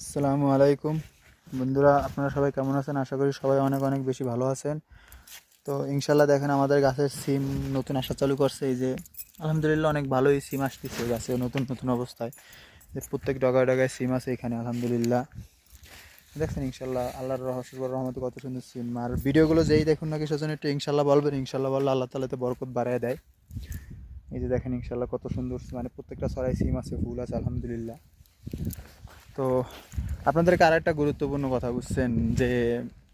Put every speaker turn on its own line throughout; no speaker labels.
আসসালামু আলাইকুম। বন্ধুরা, আপনারা সবাই কেমন আছেন? আশা করি সবাই অনেক অনেক বেশি ভালো আছেন। তো ইনশাল্লাহ দেখেন, আমাদের গাছের সিম নতুন আসা চালু করছে। এই যে, আলহামদুলিল্লাহ অনেক ভালোই সিম আসতেছে গাছে, নতুন নতুন অবস্থায়। যে প্রত্যেক ডগায় ডগায় সিম আছে এখানে, আলহামদুলিল্লাহ। দেখছেন ইনশাল্লাহ আল্লাহর রহস্য রহমতে কত সুন্দর সিম। আর ভিডিওগুলো যেই দেখুন না কিসের জন্য একটু ইনশাল্লাহ বলবেন। ইনশাল্লাহ বললে আল্লাহ তালাতে বরকত বাড়ায় দেয়। এই যে দেখেন ইনশাল্লাহ কত সুন্দর মানে প্রত্যেকটা সরাই সিম আছে, ফুল আছে, আলহামদুলিল্লাহ। তো আপনাদেরকে আর একটা গুরুত্বপূর্ণ কথা বুঝছেন যে,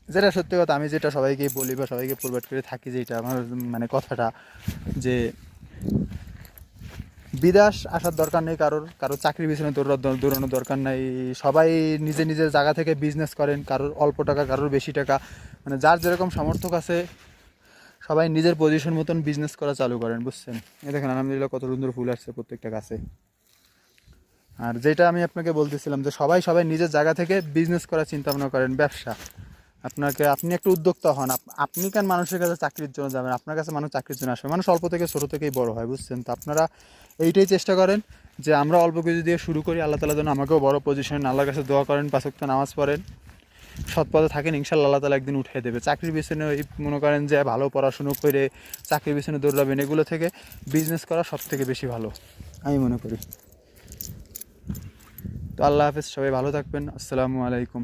যেটা সত্যি কথা, আমি যেটা সবাইকে বলি বা সবাইকে প্রোভাইড করে থাকি যেটা আমার মানে কথাটা যে, বিদেশ আসার দরকার নেই কারোর কারোর চাকরির পিছনে দৌড়া দৌড়ানোর দরকার নাই। সবাই নিজে নিজের জায়গা থেকে বিজনেস করেন, কারোর অল্প টাকা, কারোর বেশি টাকা। মানে যার যেরকম সমর্থক আছে, সবাই নিজের পজিশন মতন বিজনেস করা চালু করেন, বুঝছেন? এই দেখেন, আলহামদুলিল্লাহ কত সুন্দর ফুল আসছে প্রত্যেকটা গাছে। আর যেটা আমি আপনাকে বলতেছিলাম যে সবাই সবাই নিজের জায়গা থেকে বিজনেস করার চিন্তা ভাবনা করেন, ব্যবসা। আপনাকে, আপনি একটু উদ্যোক্তা হন। আপনি কেন মানুষের কাছে চাকরির জন্য যাবেন? আপনার কাছে মানুষ চাকরির জন্য আসবে। মানুষ অল্প থেকে ছোটো থেকেই বড় হয়, বুঝছেন? তো আপনারা এইটাই চেষ্টা করেন যে আমরা অল্প কিছু দিয়ে শুরু করি। আল্লাহ তালা যেন আমাকেও বড় পজিশন আল্লাহর কাছে দোয়া করেন পাঁচক্ত নামাজ পড়েন। সৎ পথে থাকেন, ইনশাল্লাহ আল্লাহ তালা একদিন উঠিয়ে দেবে। চাকরির পিছনে মনে করেন যে ভালো পড়াশুনো করে চাকরির পিছনে দৌড়াবেন, এগুলো থেকে বিজনেস করা সব থেকে বেশি ভালো। আমি মনে করি। তো আল্লাহ হাফেজ সবাই ভালো থাকবেন আসসালামু আলাইকুম